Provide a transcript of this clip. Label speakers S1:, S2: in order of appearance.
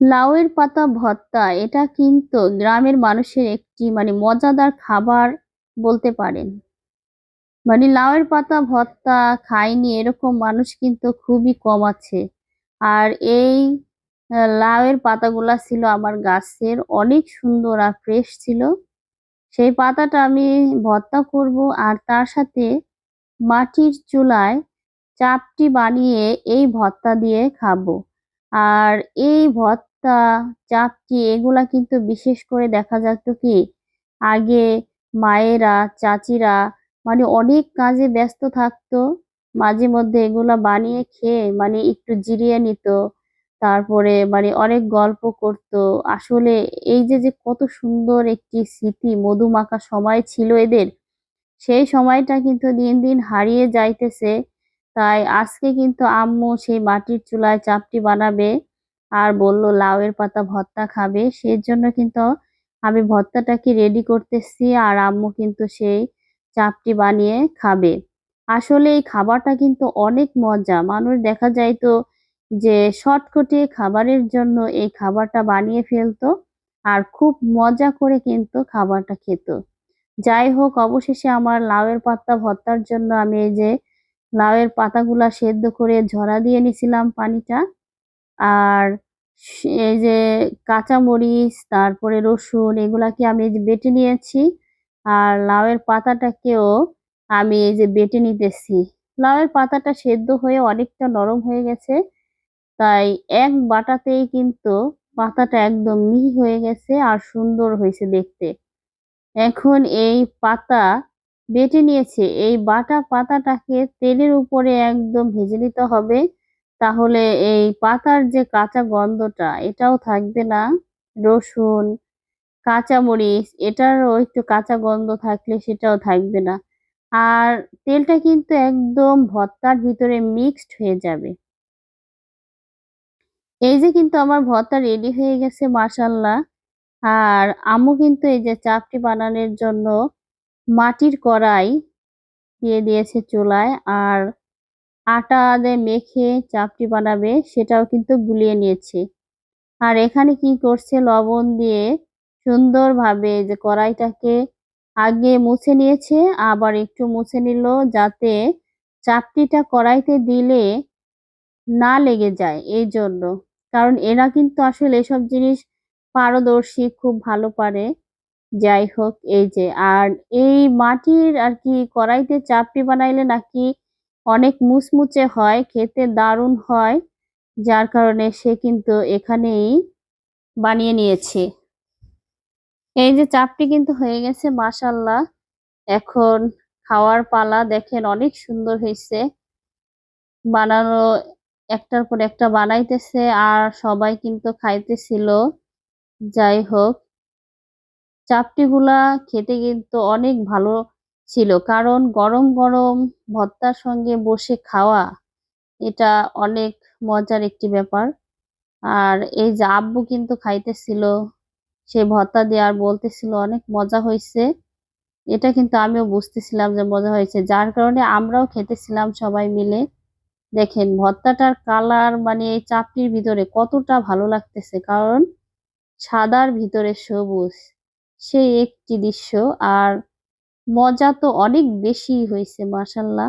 S1: লাউয়ের পাতা ভর্তা, এটা কিন্তু গ্রামের মানুষের একটি মানে মজাদার খাবার বলতে পারেন। মানে লাউয়ের পাতা ভর্তা খায়নি এরকম মানুষ কিন্তু খুবই কম আছে। আর এই লাউয়ের পাতাগুলা ছিল আমার গাছের, অনেক সুন্দর আর ফ্রেশ ছিল। সেই পাতাটা আমি ভর্তা করব আর তার সাথে মাটির চুলায় চাপটি বানিয়ে এই ভর্তা দিয়ে খাব। আর এই ভর্তা চাপটি এগুলা কিন্তু বিশেষ করে দেখা যেত কি, আগে মায়েরা, চাচিরা মানে অনেক কাজে ব্যস্ত থাকতো। মাঝে মধ্যে এগুলা বানিয়ে খেয়ে মানে একটু জিরিয়ে নিত। তারপরে মানে অনেক গল্প করত। আসলে এই যে যে কত সুন্দর একটি স্মৃতি, মধুমাখা সময় ছিল এদের, সেই সময়টা কিন্তু দিন দিন হারিয়ে যাইতেছে। তাই আজকে কিন্তু আম্মু সেই মাটির চুলায় চাপটি বানাবে আর বলল, লাউয়ের পাতা ভর্তা খাবে। সেই জন্য কিন্তু আমি ভর্তাটাকে রেডি করতেছি আর আম্মু কিন্তু সেই চাপটি বানিয়ে খাবে। আসলে এই খাবারটা কিন্তু অনেক মজা। মানুষ দেখা যায় তো যে শর্টকটে খাবারের জন্য এই খাবারটা বানিয়ে ফেলতো আর খুব মজা করে কিন্তু খাবারটা খেত। যাই হোক, অবশেষে আমার লাউয়ের পাতা ভর্তার জন্য আমি এই যে লাউয়ের পাতাগুলা সেদ্ধ করে ঝরা দিয়ে নিছিলাম পানিটা। আর এই যে কাঁচামরিচ, তারপরে রসুন, এগুলাকে আমি বেটে নিয়েছি। আর লাউয়ের পাতাটাকেও আমি এই যে বেটে নিতেছি। লাউয়ের পাতাটা সেদ্ধ হয়ে অনেকটা নরম হয়ে গেছে। তাই এক বাটাতেই কিন্তু পাতাটা একদম মিহি হয়ে গেছে আর সুন্দর হয়েছে দেখতে। এখন এই পাতা বেটে নিয়েছে। এই বাটা পাতাটাকে তেলের উপরে একদম ভেজে নিতে হবে। তাহলে এই পাতার যে কাঁচা গন্ধটা, এটাও থাকবে না। রসুন, কাঁচামরিচ, এটারও একটু কাঁচা গন্ধ থাকলে সেটাও থাকবে না। আর তেলটা কিন্তু একদম ভর্তার ভিতরে মিক্সড হয়ে যাবে। এই যে কিন্তু আমার ভর্তা রেডি হয়ে গেছে মাসাল্লাহ আর আম্মু কিন্তু এই যে চাপটি বানানোর জন্য মাটির কড়াই দিয়ে দিয়েছে চুলায় আর আটা দিয়ে মেখে চাপটি বানাবে, সেটাও কিন্তু গুলিয়ে নিয়েছে। আর এখানে কি করছে? লবণ দিয়ে সুন্দরভাবে যে কড়াইটাকে আগে মুছে নিয়েছে, আবার একটু মুছে নিল যাতে চাপটিটা কড়াইতে দিলে না লেগে যায় এই জন্য কারণ এরা কিন্তু আসলে এসব জিনিস পারদর্শী, খুব ভালো পারে। যাই হোক এই যে, আর এই মাটির আর কি কড়াইতে চাপটি বানাইলে নাকি অনেক মুচমুচে হয়, খেতে দারুণ হয়। যার কারণে সে কিন্তু এখানেই বানিয়ে নিয়েছে। এই যে চাপটি কিন্তু হয়ে গেছে মাসাল্লাহ এখন খাওয়ার পালা দেখেন অনেক সুন্দর হয়েছে। বানানো, একটার পর একটা বানাইতেছে আর সবাই কিন্তু খাইতেছিল। যাই হোক চাপটিগুলা খেতে কিন্তু অনেক ভালো ছিল। কারণ গরম গরম ভর্তার সঙ্গে বসে খাওয়া, এটা অনেক মজার একটি ব্যাপার। আর এই যে আব্বু কিন্তু খাইতেছিল, সে ভর্তা দিয়ে আর বলতেছিল অনেক মজা হয়েছে এটা কিন্তু আমিও বুঝতেছিলাম যে মজা হয়েছে যার কারণে আমরাও খেতেছিলাম সবাই মিলে। দেখেন, ভর্তাটার কালার মানে এই চাপটির ভিতরে কতটা ভালো লাগতেছে। কারণ সাদার ভিতরে সবুজ। সেই একটি দৃশ্য। আর মজা তো অনেক বেশি হয়েছে মাসাল্লাহ